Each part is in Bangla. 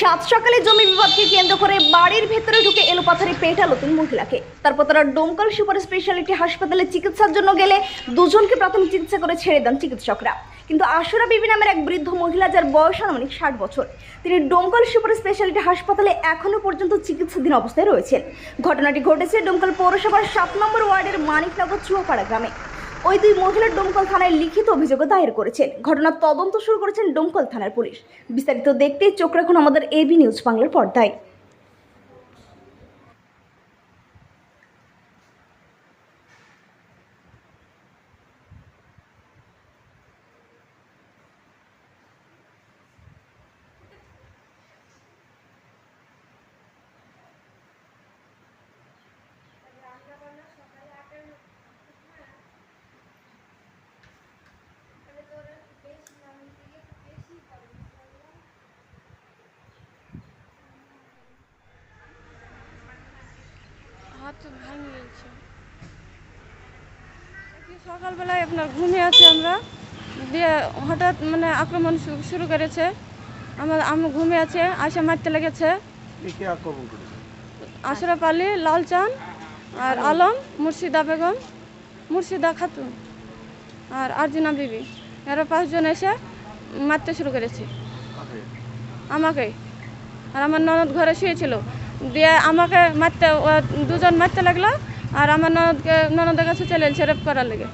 সাত সকালে জমি বিবাদকে কেন্দ্র করে বাড়ির ভেতরে ঢুকে এলোপাথারি পেটালো তিন মহিলাকে। তারপর তারা ডোমকল সুপার স্পেশালিটি হাসপাতালে চিকিৎসার জন্য গেলে দুজনকে প্রাথমিক চিকিৎসা করে ছেড়ে দেন চিকিৎসকরা। কিন্তু আশুরা বিবি নামের এক বৃদ্ধ মহিলা, যার বয়স আনুমানিক ষাট বছর, তিনি ডোমকল সুপার স্পেশালিটি হাসপাতালে এখনও পর্যন্ত চিকিৎসাধীন অবস্থায় রয়েছেন। ঘটনাটি ঘটেছে ডোমকল পৌরসভার সাত নম্বর ওয়ার্ডের মানিকনগর চুয়াপাড়া গ্রামে। ওই দুই মহিলার ডোমকল থানায় লিখিত অভিযোগও দায়ের করেছেন। ঘটনার তদন্ত শুরু করেছেন ডোমকল থানার পুলিশ। বিস্তারিত দেখতে চোখ রাখুন আমাদের এবি নিউজ বাংলার পর্দায়। হাত ভাঙে গেছে সকালবেলায় আপনার ঘুমিয়ে আছি আমরা। দিয়ে হঠাৎ মানে আক্রমণ শুরু করেছে। আমার আমি ঘুমিয়ে আছে আসে মারতে লেগেছে। আশরাফ আলী লালচাঁদ আর আলম মুর্শিদা বেগম মুর্শিদা খাতুন আর আরজিনা বিবি। এরা পাঁচজন এসে মারতে শুরু করেছে? আমাকে আর আমার ননদ ঘরে শুয়েছিল। দিয়ে আমাকে মারতে দুজন মারতে লাগল আর আমার ননদকে ননদের কাছে চলে এসেছে রেপ করার লেগে।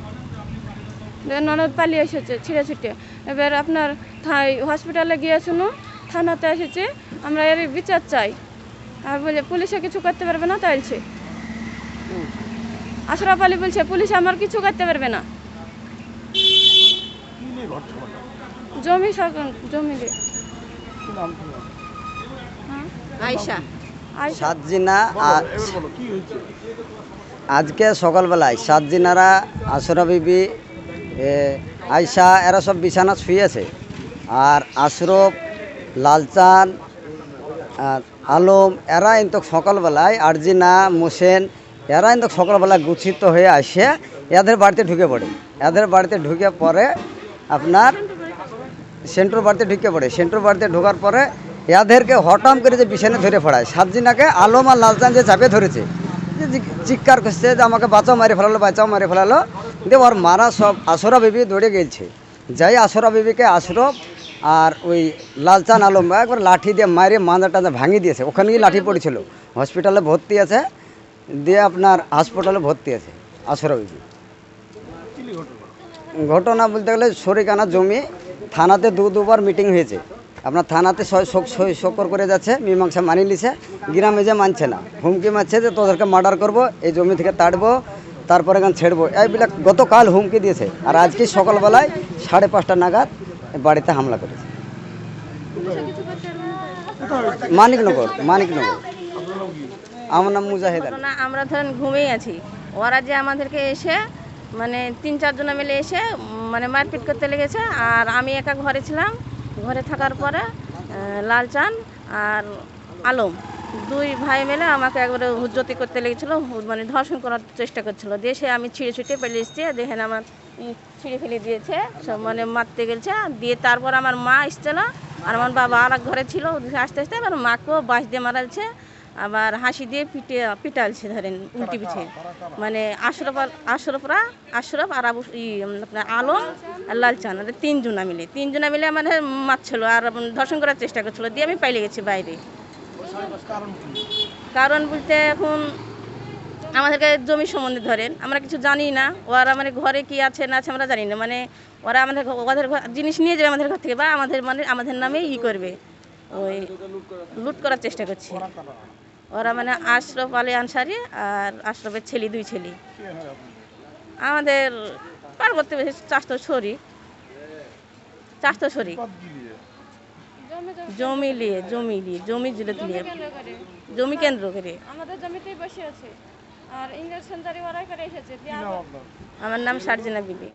ননদ পালিয়ে এসেছে ছিঁড়ে ছিটে। এবার আপনার থাই হসপিটালে গিয়ে শুনো থানাতে এসেছি আমরা এর বিচার চাই। আর বলে পুলিশে কিছু করতে পারবে না? তাইছে আশরাফ আলী বলছে পুলিশ আমার কিছু করতে পারবে না। জমি সরকার জমি দিয়ে হ্যাঁ আয়সা আইসা সাতজিনা আজকে সকালবেলায় সাতজিনারা আশরা বিবি আয়সা এরা সব বিছানা শুয়েছে। আর আশরফ লালচান আর আলম এরা কিন্তু সকালবেলায় আরজিনা মোসেন এরা কিন্তু সকালবেলায় গুছিত হয়ে আসে এদের বাড়িতে ঢুকে পড়ে। এদের বাড়িতে ঢুকে পরে আপনার সেন্ট্রোর বাড়িতে ঢুকে পড়ে। সেন্ট্রোর বাড়িতে ঢোকার পরে এদেরকে হঠাম করে যে বিছানে ধরে ফেলায়। সাতজিনাকে আলম আর লালচান যে চাপে ধরেছে, যে চিৎকার করছে যে আমাকে বাঁচাও, মারি ফেলালো, বাঁচাও, মারি ফেলালো। দিয়ে ওর মারা সব আসরা বিবি দৌড়ে গেছে। যাই আসরা বিবিকে আশরফ আর ওই লালচান আলম একবার লাঠি দিয়ে মারে, মাথা টাজা ভাঙিয়ে দিয়েছে। ওখানে গিয়ে লাঠি পড়েছিল। হসপিটালে ভর্তি আছে, দিয়ে আপনার হাসপাতালে ভর্তি আছে আসরা বিবি। ঘটনা বলতে গেলে সরিকানা জমি থানাতে দু দুবার মিটিং হয়েছে। আপনার থানাতে সই শোক সই করে যাচ্ছে, মীমাংসা মানি নিছে, গ্রামে যে মানছে না। হুমকি মারছে যে তোদেরকে মার্ডার করব, এই জমি থেকে তাড়বো, তারপরে এখানে ছেড়বো। এইবিলাক গতকাল হুমকি দিয়েছে। আর আজকে সকালবেলায় সাড়ে পাঁচটা নাগাদ বাড়িতে হামলা করেছে। মানিকনগর মানিকনগর। আমার নাম মুজাহিদ না আমরা ধরেন ঘুমিয়ে আছি। ওরা যে আমাদেরকে এসে মানে তিন চারজনে মিলে এসে মানে মারপিট করতে লেগেছে, আর আমি একা ঘরে ছিলাম। ঘরে থাকার পরে লালচান আর আলম। দুই ভাই মিলে আমাকে একবারে হুজ্জতি করতে লেগেছিলো মানে ধর্ষণ করার চেষ্টা করছিল। দিয়ে সে আমি ছিঁড়ে ছুটে পেলে এসছি দেখেন আমার ছিঁড়ে ফেলে দিয়েছে, সব মানে মারতে গেছে। দিয়ে তারপর আমার মা এসছিল, আর আমার বাবা আর ঘরে ছিল আস্তে আস্তে আমার মাকেও বাঁশ দিয়ে মারাচ্ছে। আবার হাসি দিয়ে পিটে পিটালছে ধরেন উল্টি পিঠে। মানে আশরফ আশরফরা আশরফ আর আবু আপনার আলম আর লালচান, ওদের তিনজনা মিলে। তিনজনা মিলে আমাদের মারছিল আর ধর্ষণ করার চেষ্টা করছিল, দিয়ে আমি পাইলে গেছি বাইরে। কারণ বলতে এখন আমাদেরকে জমি সম্বন্ধে ধরেন, আমরা কিছু জানি না ওরা মানে ঘরে কি আছে, না আছে আমরা জানি না। মানে ওরা আমাদের ওদের জিনিস নিয়ে যাবে আমাদের ঘর থেকে বা আমাদের মানে আমাদের নামে ই করবে। ওই লুট করার চেষ্টা করছে। ওরা মানে আশরফ আলী আনসারি আর আশরফের ছেলে দুই ছেলে। হয় আমাদের পার্বত্য চাষতো শরীর চাষতো শরীর বাদ কি জমি নিয়ে জমি নিয়ে জমি জিলত নিয়ে। জমি কেন্দ্র করে। আমাদের জমিতেই বসে আছে। আর ইংরেজ সেন্টারি ওরাই করে এসেছে। আমার নাম সার্জিনা বিবি।